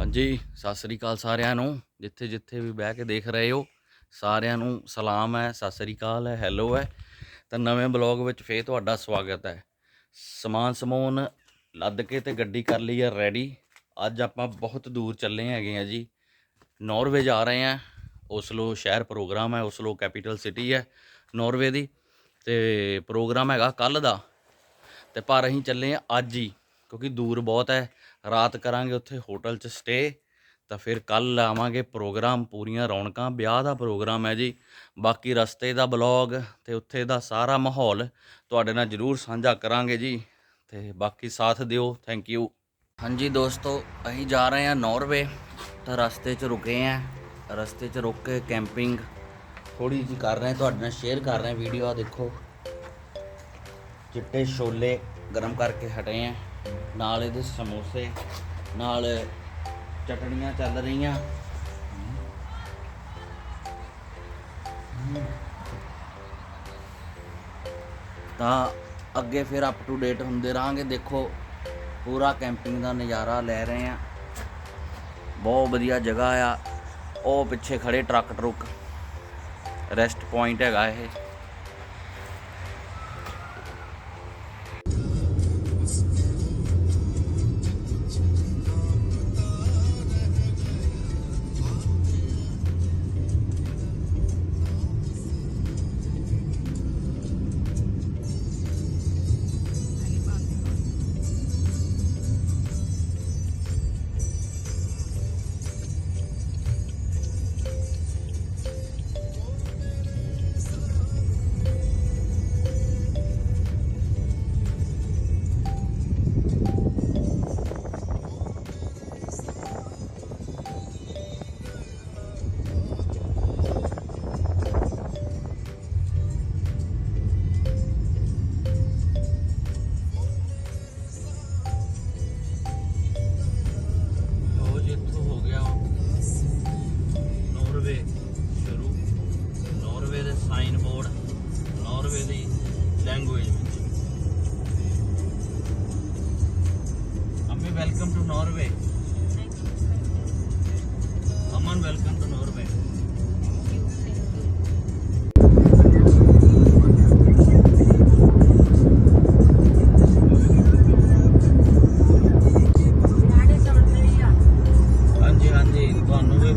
ਹਾਂਜੀ, ਸਤਿ ਸ੍ਰੀ ਅਕਾਲ ਸਾਰਿਆਂ ਨੂੰ। ਜਿੱਥੇ ਜਿੱਥੇ ਵੀ ਬਹਿ ਕੇ ਦੇਖ ਰਹੇ ਹੋ, ਸਾਰਿਆਂ ਨੂੰ ਸਲਾਮ ਹੈ, ਸਤਿ ਸ੍ਰੀ ਅਕਾਲ ਹੈ, ਹੈਲੋ ਹੈ। ਤਾਂ ਨਵੇਂ ਬਲੌਗ ਵਿੱਚ ਫੇਰ ਤੁਹਾਡਾ ਸਵਾਗਤ ਹੈ। ਸਮਾਨ ਸਮੂਨ ਲੱਦ ਕੇ ਤੇ ਗੱਡੀ ਕਰ ਲਈ ਹੈ ਰੈਡੀ ਅੱਜ ਆਪਾਂ ਬਹੁਤ ਦੂਰ ਚੱਲੇ ਹੈਗੇ ਆ ਜੀ। ਨਾਰਵੇ ਜਾ ਰਹੇ ਆ। ਉਸਲੋ ਸ਼ਹਿਰ ਪ੍ਰੋਗਰਾਮ ਹੈ ਉਸਲੋ ਕੈਪੀਟਲ ਸਿਟੀ ਹੈ ਨਾਰਵੇ ਦੀ। ਤੇ ਪ੍ਰੋਗਰਾਮ ਹੈਗਾ ਕੱਲ ਦਾ। ਤੇ ਪਰ ਅਸੀਂ ਚੱਲੇ ਆ ਅੱਜ ਹੀ, ਕਿਉਂਕਿ ਦੂਰ ਬਹੁਤ ਹੈ। ਰਾਤ ਕਰਾਂਗੇ ਉੱਥੇ ਹੋਟਲ 'ਚ ਸਟੇ ਤਾਂ ਫਿਰ ਕੱਲ ਆਵਾਂਗੇ ਪ੍ਰੋਗਰਾਮ ਪੂਰੀਆਂ ਰੌਣਕਾਂ, ਵਿਆਹ ਦਾ ਪ੍ਰੋਗਰਾਮ ਹੈ ਜੀ, ਬਾਕੀ ਰਸਤੇ ਦਾ ਬਲੌਗ ਤੇ ਉੱਥੇ ਦਾ ਸਾਰਾ ਮਾਹੌਲ ਤੁਹਾਡੇ ਨਾਲ ਜ਼ਰੂਰ ਸਾਂਝਾ ਕਰਾਂਗੇ ਜੀ, ਤੇ ਬਾਕੀ ਸਾਥ ਦਿਓ ਥੈਂਕ ਯੂ ਹਾਂਜੀ ਦੋਸਤੋ, ਅਸੀਂ ਜਾ ਰਹੇ ਹਾਂ ਨਾਰਵੇ ਤਾਂ ਰਸਤੇ 'ਚ ਰੁਕੇ ਆਂ ਰਸਤੇ 'ਚ ਰੁਕ ਕੇ ਕੈਂਪਿੰਗ ਥੋੜੀ ਜਿਹੀ ਕਰ ਰਹੇ ਤੁਹਾਡੇ ਨਾਲ ਸ਼ੇਅਰ ਕਰ ਰਹੇ ਵੀਡੀਓ ਆ ਦੇਖੋ, ਚਿੱਟੇ ਛੋਲੇ ਗਰਮ ਕਰਕੇ ਹਟੇ ਆ ਨਾਲ ਇਹਦੇ ਸਮੋਸੇ, ਨਾਲ ਚਟਣੀਆਂ ਚੱਲ ਰਹੀਆਂ। ਤਾਂ ਅੱਗੇ ਫਿਰ ਅਪ ਟੂ ਡੇਟ ਹੁੰਦੇ ਰਹਾਂਗੇ। ਦੇਖੋ, ਪੂਰਾ ਕੈਂਪਿੰਗ ਦਾ ਨਜ਼ਾਰਾ ਲੈ ਰਹੇ ਆ ਬਹੁਤ ਵਧੀਆ ਜਗ੍ਹਾ ਆ। ਉਹ ਪਿੱਛੇ ਖੜੇ ਟਰੱਕ ਟਰੁੱਕ ਰੈਸਟ ਪੁਆਇੰਟ ਹੈਗਾ ਇਹ।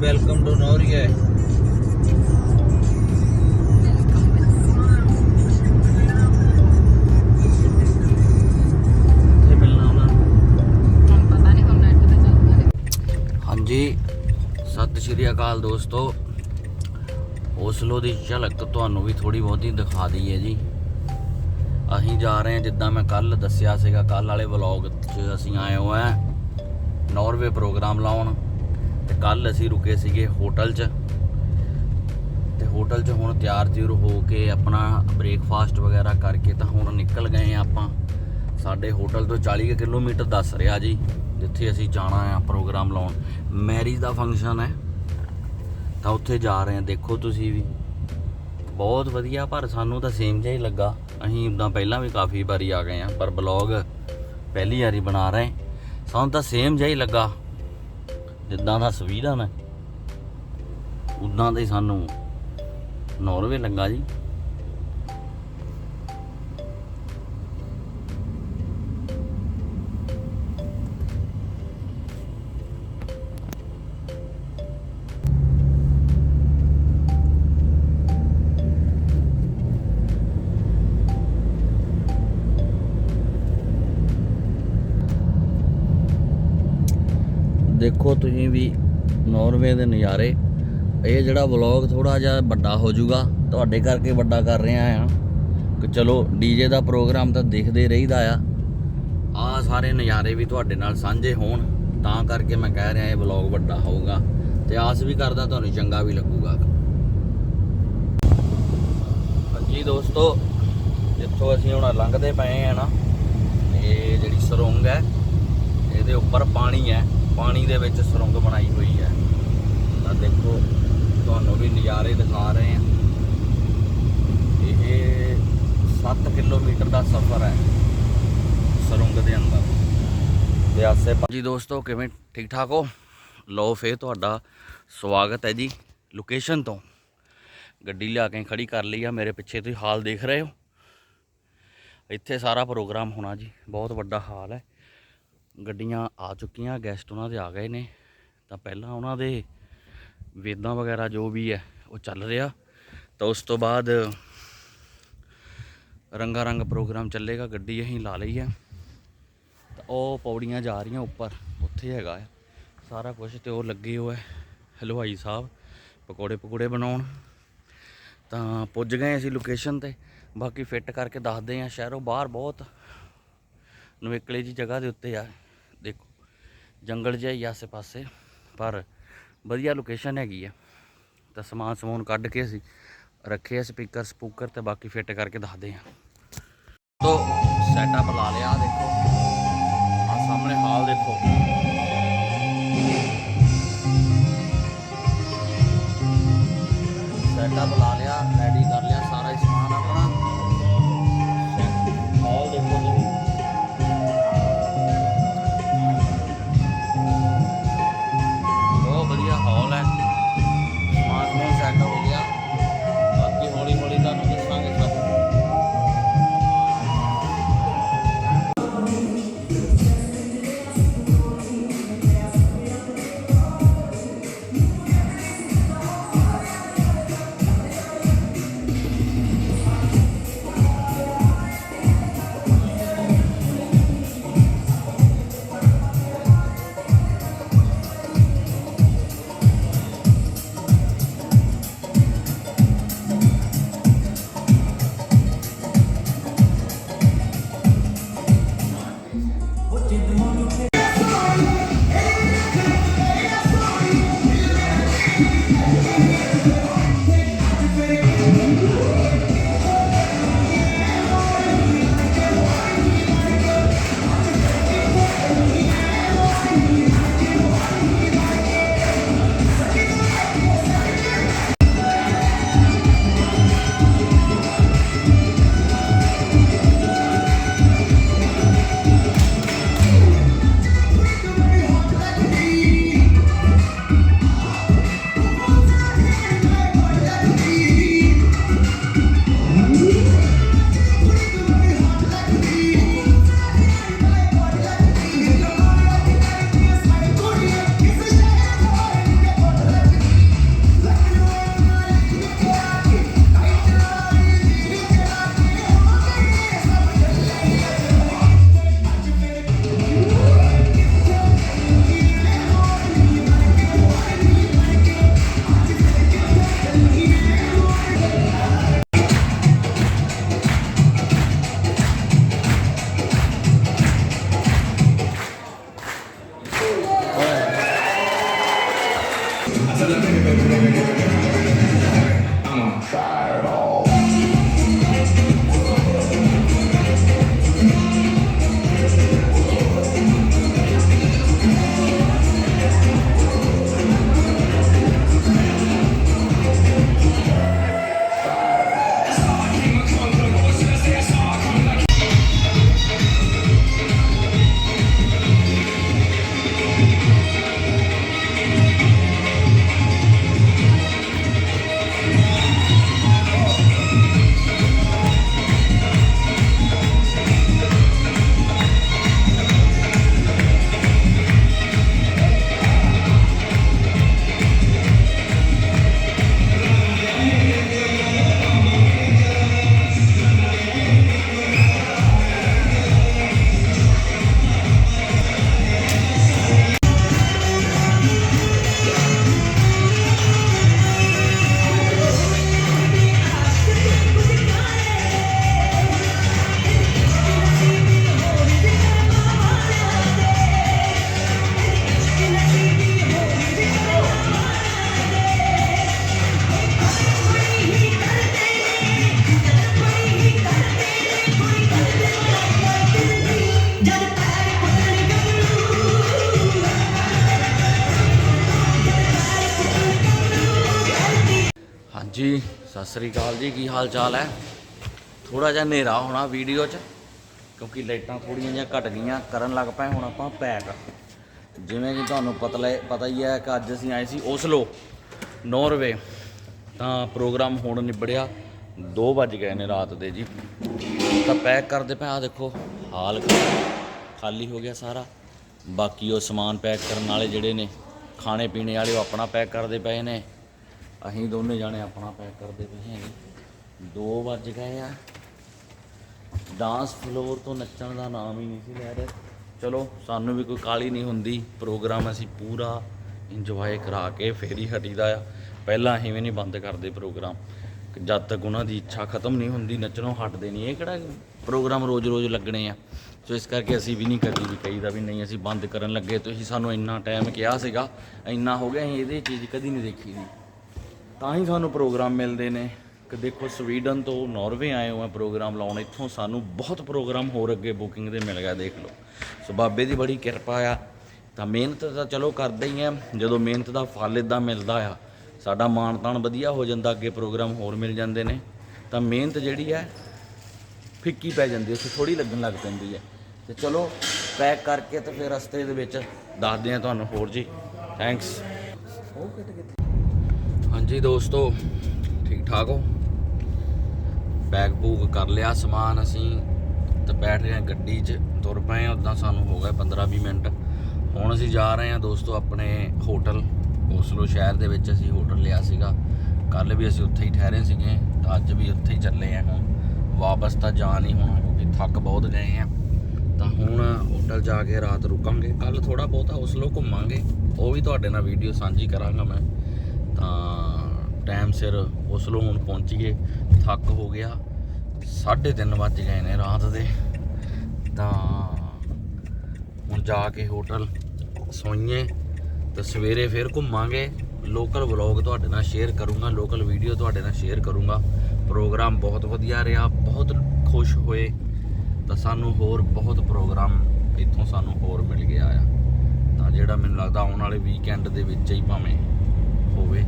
ਤੁਹਾਨੂੰ ਵੀ ਵੈਲਕਮ ਟੂ ਨਾਰਵੇ ਹਾਂਜੀ, ਸਤਿ ਸ਼੍ਰੀ ਅਕਾਲ ਦੋਸਤੋ। ਓਸਲੋ ਦੀ ਝਲਕ ਤੁਹਾਨੂੰ ਵੀ ਥੋੜੀ ਬਹੁਤੀ ਦਿਖਾ ਦਈਏ ਜੀ। ਅਸੀਂ ਜਾ ਰਹੇ ਹਾਂ, ਜਿੱਦਾਂ ਮੈਂ ਕੱਲ ਦੱਸਿਆ ਸੀਗਾ ਕੱਲ ਵਾਲੇ ਵਲੌਗ 'ਚ ਅਸੀਂ ਆਏ ਹੋਏ ਆ ਨਾਰਵੇ ਪ੍ਰੋਗਰਾਮ ਲਾਉਣ। ਤੇ ਕੱਲ ਅਸੀਂ ਰੁਕੇ ਸੀਗੇ ਹੋਟਲ 'ਚ। ਤੇ ਹੋਟਲ 'ਚ ਹੁਣ ਤਿਆਰ ਤਿਉਰ ਹੋ ਕੇ ਆਪਣਾ ਬ੍ਰੇਕਫਾਸਟ ਵਗੈਰਾ ਕਰਕੇ ਤਾਂ ਹੁਣ ਨਿਕਲ ਗਏ ਆ ਆਪਾਂ। ਸਾਡੇ ਹੋਟਲ ਤੋਂ 40 ਕੁ ਕਿਲੋਮੀਟਰ ਦੱਸ ਰਿਹਾ ਜੀ, ਜਿੱਥੇ ਅਸੀਂ ਜਾਣਾ ਆ ਪ੍ਰੋਗਰਾਮ ਲਾਉਣ। ਮੈਰਿਜ ਦਾ ਫੰਕਸ਼ਨ ਹੈ। ਤਾਂ ਉੱਥੇ ਜਾ ਰਹੇ ਆ ਦੇਖੋ ਤੁਸੀਂ ਵੀ। ਬਹੁਤ ਵਧੀਆ, ਪਰ ਸਾਨੂੰ ਤਾਂ ਸੇਮ ਜਿਹਾ ਹੀ ਲੱਗਾ। ਅਸੀਂ ਉਦਾਂ ਪਹਿਲਾਂ ਵੀ ਕਾਫੀ ਵਾਰੀ ਆ ਗਏ ਆ ਪਰ ਬਲੌਗ ਪਹਿਲੀ ਵਾਰੀ ਬਣਾ ਰਹੇ। ਸਾਨੂੰ ਤਾਂ ਸੇਮ ਜਿਹਾ ਹੀ ਲੱਗਾ। ਜਿੱਦਾਂ ਦਾ ਸਵੀਡਨ ਹੈ ਉਦਾਂ ਦਾ ਹੀ ਸਾਨੂੰ ਨਾਰਵੇ ਲੱਗਾ ਜੀ। ਦੇਖੋ ਤੁਸੀਂ ਵੀ ਨਾਰਵੇ ਦੇ ਨਜ਼ਾਰੇ। ਇਹ ਜਿਹੜਾ ਵਲੌਗ ਥੋੜਾ ਜਿਹਾ ਵੱਡਾ ਹੋ ਜਾਊਗਾ। ਤੁਹਾਡੇ ਕਰਕੇ ਵੱਡਾ ਕਰ ਰਿਹਾ ਆ ਕਿ ਚਲੋ ਡੀਜੇ ਦਾ ਪ੍ਰੋਗਰਾਮ ਤਾਂ ਦੇਖਦੇ ਰਹੀਦਾ ਆ। ਆ ਸਾਰੇ ਨਜ਼ਾਰੇ ਵੀ ਤੁਹਾਡੇ ਨਾਲ ਸਾਂਝੇ ਹੋਣ। ਤਾਂ ਕਰਕੇ ਮੈਂ ਕਹਿ ਰਿਹਾ ਇਹ ਵਲੌਗ ਵੱਡਾ ਹੋਊਗਾ। ਤੇ ਆਸ ਵੀ ਕਰਦਾ ਤੁਹਾਨੂੰ ਚੰਗਾ ਵੀ ਲੱਗੂਗਾ। ਹਾਂਜੀ ਦੋਸਤੋ, ਜਿੱਥੋਂ ਅਸੀਂ ਹੁਣ ਲੰਘਦੇ ਪਏ ਆ ਨਾ, ਇਹ ਜਿਹੜੀ ਸੁਰੰਗ ਹੈ, ਇਹਦੇ ਉੱਪਰ ਪਾਣੀ ਹੈ। ਪਾਣੀ ਦੇ ਵਿੱਚ ਸੁਰੰਗ ਬਣਾਈ ਹੋਈ ਹੈ। ਤਾਂ ਦੇਖੋ, ਤੁਹਾਨੂੰ ਵੀ ਨਜ਼ਾਰੇ ਦਿਖਾ ਰਹੇ ਹਾਂ। ਇਹ 7 ਕਿਲੋਮੀਟਰ ਦਾ ਸਫ਼ਰ ਹੈ ਸੁਰੰਗ ਦੇ ਅੰਦਰ। ਤੇ ਆਸੇ ਜੀ ਦੋਸਤੋ, ਕਿਵੇਂ? ਠੀਕ ਠਾਕ ਹੋ? ਲਓ ਫੇਰ ਤੁਹਾਡਾ ਸਵਾਗਤ ਹੈ ਜੀ ਲੋਕੇਸ਼ਨ ਤੋਂ। ਗੱਡੀ ਲਿਆ ਕੇ ਖੜੀ ਕਰ ਲਈ ਆ, ਮੇਰੇ ਪਿੱਛੇ ਤੁਸੀਂ ਹਾਲ ਦੇਖ ਰਹੇ ਹੋ। ਇੱਥੇ ਸਾਰਾ ਪ੍ਰੋਗਰਾਮ ਹੋਣਾ ਜੀ, ਬਹੁਤ ਵੱਡਾ ਹਾਲ ਹੈ। ਗੱਡੀਆਂ ਆ ਚੁੱਕੀਆਂ ਗੈਸਟ ਉਹਨਾਂ ਦੇ ਆ ਗਏ ਨੇ। ਤਾਂ ਪਹਿਲਾਂ ਉਹਨਾਂ ਦੇ ਵੇਦਾਂ ਵਗੈਰਾ ਜੋ ਵੀ ਹੈ, ਉਹ ਚੱਲ ਰਿਹਾ। ਤਾਂ ਉਸ ਤੋਂ ਬਾਅਦ ਰੰਗਾ ਰੰਗ ਪ੍ਰੋਗਰਾਮ ਚੱਲੇਗਾ, ਗੱਡੀ ਅਸੀਂ ਲਾ ਲਈ ਹੈ। ਤਾਂ ਉਹ ਪੌੜੀਆਂ ਜਾ ਰਹੀਆਂ ਉੱਪਰ, ਉੱਥੇ ਹੈਗਾ ਹੈ। ਸਾਰਾ ਕੁਝ ਤੇ ਉਹ ਲੱਗੇ ਹੋਏ ਹਲਵਾਈ ਸਾਹਿਬ, ਪਕੌੜੇ ਪਕੌੜੇ ਬਣਾਉਣ। ਤਾਂ ਪੁੱਜ ਗਏ ਅਸੀਂ ਲੋਕੇਸ਼ਨ ਤੇ। ਬਾਕੀ ਫਿੱਟ ਕਰਕੇ ਦੱਸਦੇ ਆ ਸ਼ਹਿਰੋਂ ਬਾਹਰ ਬਹੁਤ ਨਵੇਕਲੇ ਜੀ ਜਗ੍ਹਾ ਦੇ ਉੱਤੇ ਆ। ਜੰਗਲ ਜਿਹਾ ਹੀ ਆਸੇ ਪਾਸੇ, ਪਰ ਵਧੀਆ ਲੋਕੇਸ਼ਨ ਹੈਗੀ ਆ। ਤਾਂ ਸਮਾਨ ਸਮੂਨ ਕੱਢ ਕੇ ਅਸੀਂ ਰੱਖੇ ਆ ਸਪੀਕਰ ਸਪੂਕਰ ਤੇ ਬਾਕੀ ਫਿੱਟ ਕਰਕੇ ਦੱਸਦੇ ਆ। ਤੋ ਸੈਟਅਪ ਲਾ ਲਿਆ, ਆਹ ਦੇਖੋ। ਆ ਸਾਹਮਣੇ ਹਾਲ ਦੇਖੋ। ਸੈਟਅਪ ਲਾ ਲਿਆ ਰੈਡੀ ਕਰ ਸ੍ਰੀ ਅਕਾਲ ਜੀ, ਕੀ ਹਾਲ ਚਾਲ ਹੈ? ਥੋੜਾ ਜਿਹਾ ਹਨੇਰਾ ਹੋਣਾ ਵੀਡੀਓ 'ਚ, ਕਿਉਂਕਿ ਲਾਈਟਾਂ ਥੋੜੀਆਂ ਜਿਹੀਆਂ ਘਟ ਗਈਆਂ, ਕਰਨ ਲੱਗ ਪਏ ਹੁਣ ਆਪਾਂ ਪੈਕ। ਜਿਵੇਂ ਕਿ ਤੁਹਾਨੂੰ ਪਤਾ ਲੈ ਪਤਾ ਹੀ ਹੈ ਕਿ ਅੱਜ ਅਸੀਂ ਆਏ ਸੀ ਓਸਲੋ, ਨਾਰਵੇ। ਤਾਂ ਪ੍ਰੋਗਰਾਮ ਹੁਣ ਨਿਬੜਿਆ 2 ਵੱਜ ਗਏ ਨੇ ਰਾਤ ਦੇ ਜੀ। ਤਾਂ ਪੈਕ ਕਰਦੇ ਪਏ ਆ ਦੇਖੋ, ਹਾਲ ਖਾਲੀ ਹੋ ਗਿਆ ਸਾਰਾ। ਬਾਕੀ ਉਹ ਸਮਾਨ ਪੈਕ ਕਰਨ ਵਾਲੇ ਜਿਹੜੇ ਨੇ ਖਾਣੇ ਪੀਣੇ ਵਾਲੇ ਉਹ ਆਪਣਾ ਪੈਕ ਕਰਦੇ ਪਏ ਨੇ। ਅਸੀਂ ਦੋਨੇ ਜਾਣੇ ਆਪਣਾ ਪੈਕ ਕਰਦੇ ਪਏ ਹਾਂ 2 ਵੱਜ ਗਏ ਆ। ਡਾਂਸ ਫਲੋਰ ਤੋਂ ਨੱਚਣ ਦਾ ਨਾਮ ਹੀ ਨਹੀਂ ਸੀ ਲੈ ਰਹੇ। ਚਲੋ, ਸਾਨੂੰ ਵੀ ਕੋਈ ਕਾਲੀ ਨਹੀਂ ਹੁੰਦੀ। ਪ੍ਰੋਗਰਾਮ ਅਸੀਂ ਪੂਰਾ ਇੰਜੋਏ ਕਰਾ ਕੇ ਫੇਰ ਹੀ ਹਟੀਦਾ ਆ। ਪਹਿਲਾਂ ਅਸੀਂ ਵੀ ਨਹੀਂ ਬੰਦ ਕਰਦੇ ਪ੍ਰੋਗਰਾਮ ਜਦ ਤੱਕ ਉਹਨਾਂ ਦੀ ਇੱਛਾ ਖਤਮ ਨਹੀਂ ਹੁੰਦੀ, ਨੱਚਣੋਂ ਹਟਦੇ ਨਹੀਂ। ਇਹ ਕਿਹੜਾ ਪ੍ਰੋਗਰਾਮ ਰੋਜ਼-ਰੋਜ਼ ਲੱਗਣੇ ਆ। ਸੋ ਇਸ ਕਰਕੇ ਅਸੀਂ ਵੀ ਨਹੀਂ ਕਦੀ ਵੀ ਕਹੀਦਾ ਵੀ ਨਹੀਂ, ਅਸੀਂ ਬੰਦ ਕਰਨ ਲੱਗੇ। ਤੁਸੀਂ ਸਾਨੂੰ ਇੰਨਾ ਟਾਈਮ ਕਿਹਾ ਸੀਗਾ, ਇੰਨਾ ਹੋ ਗਿਆ, ਅਸੀਂ ਇਹਦੇ ਚੀਜ਼ ਕਦੀ ਨਹੀਂ ਦੇਖੀ ਦੀ ਤਾਂ ਹੀ ਸਾਨੂੰ ਪ੍ਰੋਗਰਾਮ ਮਿਲਦੇ ਨੇ। ਕਿ ਦੇਖੋ, ਸਵੀਡਨ ਤੋਂ ਨਾਰਵੇ ਆਏ ਹੋਏ ਪ੍ਰੋਗਰਾਮ ਲਾਉਣ। ਇੱਥੋਂ ਸਾਨੂੰ ਬਹੁਤ ਪ੍ਰੋਗਰਾਮ ਹੋਰ ਅੱਗੇ ਬੁਕਿੰਗ ਦੇ ਮਿਲ ਗਿਆ ਦੇਖ ਲਓ। ਸੋ ਬਾਬੇ ਦੀ ਬੜੀ ਕਿਰਪਾ ਆ। ਤਾਂ ਮਿਹਨਤ ਤਾਂ ਚਲੋ ਕਰਦੇ ਹੀ ਆ। ਜਦੋਂ ਮਿਹਨਤ ਦਾ ਫਲ ਇਦਾਂ ਮਿਲਦਾ ਆ, ਸਾਡਾ ਮਾਣ ਤਾਣ ਵਧੀਆ ਹੋ ਜਾਂਦਾ, ਅੱਗੇ ਪ੍ਰੋਗਰਾਮ ਹੋਰ ਮਿਲ ਜਾਂਦੇ ਨੇ। ਤਾਂ ਮਿਹਨਤ ਜਿਹੜੀ ਹੈ ਫਿੱਕੀ ਪੈ ਜਾਂਦੀ ਹੈ ਉੱਥੇ ਥੋੜੀ ਲੱਗਣ ਲੱਗ ਪੈਂਦੀ ਹੈ ਤੇ ਚਲੋ, ਪੈਕ ਕਰਕੇ ਤੇ ਫਿਰ ਰਸਤੇ ਦੇ ਵਿੱਚ ਦੱਸਦੇ ਆ ਤੁਹਾਨੂੰ ਹੋਰ ਜੀ। ਥੈਂਕਸ ਹਾਂਜੀ ਦੋਸਤੋ, ਠੀਕ ਠਾਕ ਹੋ? ਬੈਗ ਬੂਗ ਕਰ ਲਿਆ ਸਮਾਨ ਅਸੀਂ ਤੇ ਬੈਠ ਰਹੇ ਹਾਂ ਗੱਡੀ 'ਚ ਤੁਰ ਪਏ ਹਾਂ ਉਦਾਂ ਸਾਨੂੰ ਹੋ ਗਏ 15-20 ਮਿੰਟ। ਹੁਣ ਅਸੀਂ ਜਾ ਰਹੇ ਹਾਂ ਦੋਸਤੋ ਆਪਣੇ ਹੋਟਲ, ਓਸਲੋ ਸ਼ਹਿਰ ਦੇ ਵਿੱਚ ਅਸੀਂ ਹੋਟਲ ਲਿਆ ਸੀਗਾ। ਕੱਲ ਵੀ ਅਸੀਂ ਉੱਥੇ ਹੀ ਠਹਿਰੇ ਸੀਗੇ, ਤਾਂ ਅੱਜ ਵੀ ਉੱਥੇ ਹੀ ਚੱਲੇ ਆ ਹੁਣ। ਵਾਪਸ ਤਾਂ ਜਾ ਨਹੀਂ ਹੋਣਾ, ਕਿਉਂਕਿ ਥੱਕ ਬਹੁਤ ਗਏ ਆ ਤਾਂ ਹੁਣ ਹੋਟਲ ਜਾ ਕੇ ਰਾਤ ਰੁਕਾਂਗੇ ਕੱਲ ਥੋੜਾ ਬਹੁਤਾ ਓਸਲੋ ਘੁੰਮਾਂਗੇ। ਉਹ ਵੀ ਤੁਹਾਡੇ ਨਾਲ ਵੀਡੀਓ ਸਾਂਝੀ ਕਰਾਂਗਾ ਮੈਂ। ਟਾਈਮ ਸਿਰ ਉਸਲੋ ਹੁਣ ਪਹੁੰਚੀਏ ਥੱਕ ਹੋ ਗਿਆ। 3:30 ਵੱਜ ਗਏ ਨੇ ਰਾਤ ਦੇ। ਤਾਂ ਹੁਣ ਜਾ ਕੇ ਹੋਟਲ ਸੋਈਏ ਤੇ ਸਵੇਰੇ ਫਿਰ ਘੁੰਮਾਂਗੇ। ਲੋਕਲ ਵਲੌਗ ਤੁਹਾਡੇ ਨਾਲ ਸ਼ੇਅਰ ਕਰੂੰਗਾ ਲੋਕਲ ਵੀਡੀਓ ਤੁਹਾਡੇ ਨਾਲ ਸ਼ੇਅਰ ਕਰੂੰਗਾ। ਪ੍ਰੋਗਰਾਮ ਬਹੁਤ ਵਧੀਆ ਰਿਹਾ, ਬਹੁਤ ਖੁਸ਼ ਹੋਏ। ਤਾਂ ਸਾਨੂੰ ਹੋਰ ਬਹੁਤ ਪ੍ਰੋਗਰਾਮ ਇੱਥੋਂ ਸਾਨੂੰ ਹੋਰ ਮਿਲ ਗਿਆ ਆ। ਤਾਂ ਜਿਹੜਾ ਮੈਨੂੰ ਲੱਗਦਾ ਆਉਣ ਵਾਲੇ ਵੀਕਐਂਡ ਦੇ ਵਿੱਚ ਹੀ ਭਾਵੇਂ ਹੋਵੇ,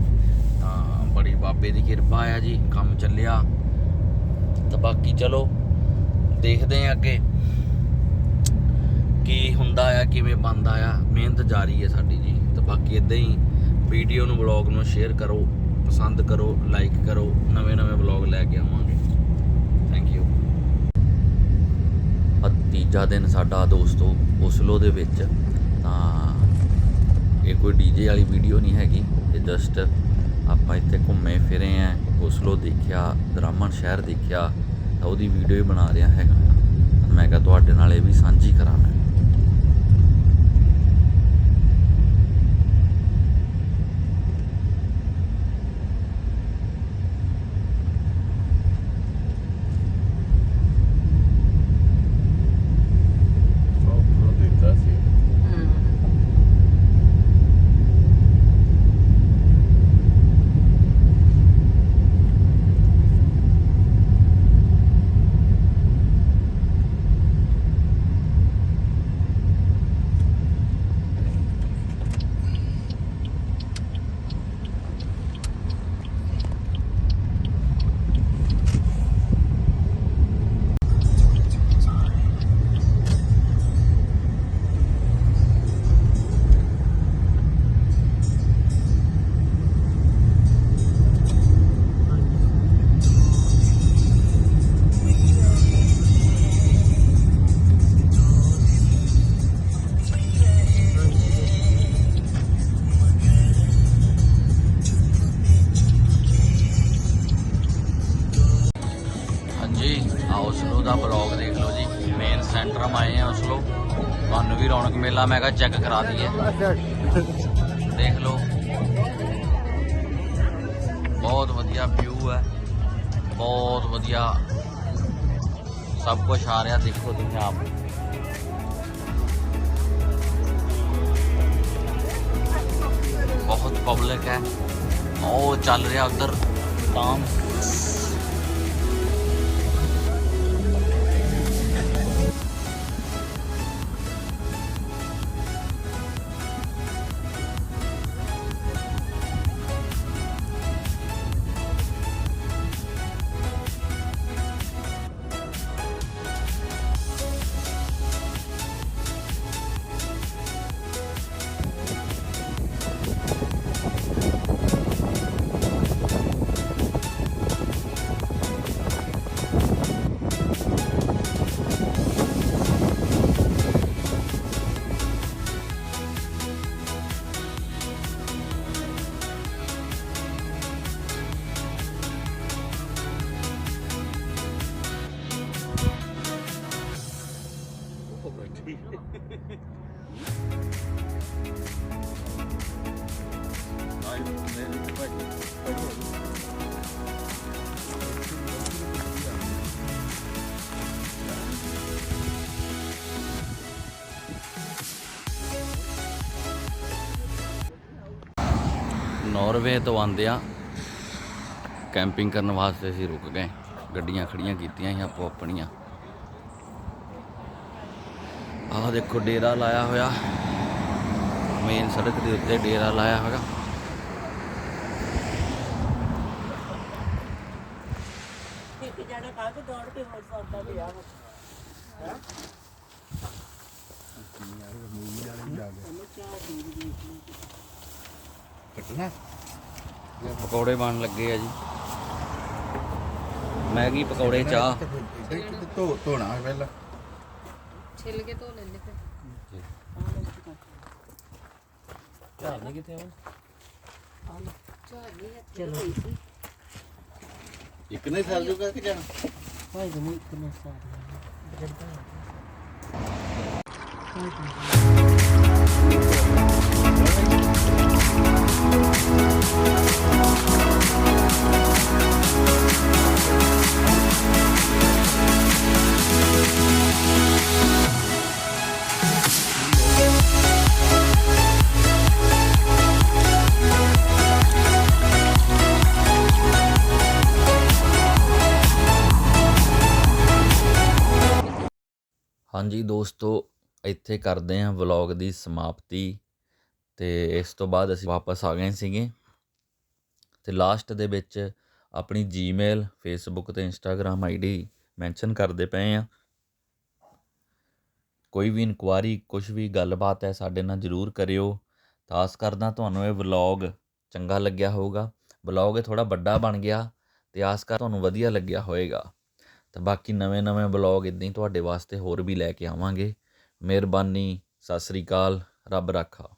ਤਾਂ ਬੜੀ ਬਾਬੇ ਦੀ ਕਿਰਪਾ ਆ ਜੀ, ਕੰਮ ਚੱਲਿਆ। ਤਾਂ ਬਾਕੀ ਚਲੋ, ਦੇਖਦੇ ਆ ਅੱਗੇ ਕੀ ਹੁੰਦਾ ਆ, ਕਿਵੇਂ ਬਣਦਾ ਆ। ਮਿਹਨਤ ਜਾਰੀ ਹੈ ਸਾਡੀ ਜੀ। ਤਾਂ ਬਾਕੀ ਇਦਾਂ ਹੀ ਵੀਡੀਓ ਨੂੰ, ਵਲੌਗ ਨੂੰ ਸ਼ੇਅਰ ਕਰੋ, ਪਸੰਦ ਕਰੋ ਲਾਈਕ ਕਰੋ, ਨਵੇਂ ਨਵੇਂ ਵਲੌਗ ਲੈ ਕੇ ਆਵਾਂਗੇ। ਥੈਂਕ ਯੂ ਤੀਜਾ ਦਿਨ ਸਾਡਾ ਦੋਸਤੋ ਉਸਲੋ ਦੇ ਵਿੱਚ, ਤਾਂ ਇਹ ਕੋਈ ਡੀਜੇ ਵਾਲੀ ਵੀਡੀਓ ਨਹੀਂ ਹੈਗੀ। ਜਸਟ ਆਪਾਂ ਇੱਥੇ ਘੁੰਮੇ ਫਿਰੇ ਆ ਓਸਲੋ ਦੇਖਿਆ ਦਰਾਮਨ ਸ਼ਹਿਰ ਦੇਖਿਆ, ਤਾਂ ਉਹਦੀ ਵੀਡੀਓ ਹੀ ਬਣਾ ਰਿਹਾ ਹੈਗਾ। ਮੈਂ ਕਿਹਾ ਤੁਹਾਡੇ ਨਾਲ ਇਹ ਵੀ ਸਾਂਝੀ ਕਰਾਂ ਮੈਂ ਵੀ ਰੌਣਕ ਮੇਲਾ ਮੈਂ ਕਿਹਾ ਚੈੱਕ ਕਰਾ ਦਈਏ ਦੇਖ ਲਓ ਬਹੁਤ ਵਧੀਆ ਵਿਊ ਹੈ ਬਹੁਤ ਵਧੀਆ ਸਭ ਕੁਝ ਆ ਰਿਹਾ ਦੇਖੋ ਤੁਸੀਂ ਆਪ ਬਹੁਤ ਪਬਲਿਕ ਹੈ ਉਹ ਚੱਲ ਰਿਹਾ ਉਧਰ ਤਾਂ ਨਾਰਵੇ ਤੋਂ ਆਂਦੇ ਆ। ਕੈਂਪਿੰਗ ਕਰਨ ਵਾਸਤੇ ਅਸੀਂ ਰੁਕ ਗਏ। ਗੱਡੀਆਂ ਖੜੀਆਂ ਕੀਤੀਆਂ ਸੀ ਆਪੋ ਆਪਣੀਆਂ। ਆਹ ਦੇਖੋ, ਡੇਰਾ ਲਾਇਆ ਹੋਇਆ। ਮੇਨ ਸੜਕ ਦੇ ਉੱਤੇ ਡੇਰਾ ਲਾਇਆ ਹੋਇਆ। ਇੱਕ ਜਣਾ ਖਾ ਕੇ ਦੌੜ ਕੇ ਹੋਰ ਸੌਦਾ ਲਿਆ ਕੱਟਣਾ ਪਕੌੜੇ ਬਣ ਲੱਗੇ ਆ ਜੀ। ਮੈਗੀ ਪਕੌੜੇ ਚਾਹ। ਕਿਤੇ ਧੋ ਧੋਣਾ ਪਹਿਲਾਂ। ਛਿੱਲ ਕੇ ਧੋ ਲੈਂਦੇ ਫਿਰ। ਚਲੋ। ਇੱਕ ਨਹੀਂ ਚੱਲ ਜੂਗਾ ਕਿ ਜਾਣਾ? ਭਾਈ ਨੂੰ ਇੱਕ ਨਾ ਸਾਰ ਹਾਂਜੀ ਦੋਸਤੋ ਇੱਥੇ ਕਰਦੇ ਹਾਂ ਵਲੌਗ ਦੀ ਸਮਾਪਤੀ। ਤੇ ਇਸ ਤੋਂ ਬਾਅਦ ਅਸੀਂ ਵਾਪਸ ਆ ਗਏ ਸੀਗੇ। ਤੇ ਲਾਸਟ ਦੇ ਵਿੱਚ ਆਪਣੀ ਜੀਮੇਲ ਫੇਸਬੁੱਕ ਤੇ ਇੰਸਟਾਗ੍ਰam ਆਈਡੀ ਮੈਂਸ਼ਨ ਕਰਦੇ ਪਏ ਆ। ਕੋਈ ਵੀ ਇਨਕੁਆਰੀ ਕੁਝ ਵੀ ਗੱਲਬਾਤ ਹੈ ਸਾਡੇ ਨਾਲ ਜਰੂਰ ਕਰਿਓ। ਤਾਂ ਆਸ ਕਰਦਾ ਤੁਹਾਨੂੰ ਇਹ ਵਲੌਗ ਚੰਗਾ ਲੱਗਿਆ ਹੋਊਗਾ। ਵਲੌਗ ਇਹ ਥੋੜਾ ਵੱਡਾ ਬਣ ਗਿਆ ਤੇ ਆਸ ਕਰ ਤੁਹਾਨੂੰ ਵਧੀਆ ਲੱਗਿਆ ਹੋਵੇਗਾ ਤਾਂ ਬਾਕੀ ਨਵੇਂ-ਨਵੇਂ ਬਲੌਗ ਇਦਾਂ ਹੀ ਤੁਹਾਡੇ ਵਾਸਤੇ ਹੋਰ ਵੀ ਲੈ ਕੇ ਆਵਾਂਗੇ। ਮਿਹਰਬਾਨੀ, ਸਤਿ ਸ੍ਰੀ ਅਕਾਲ, ਰੱਬ ਰਾਖਾ।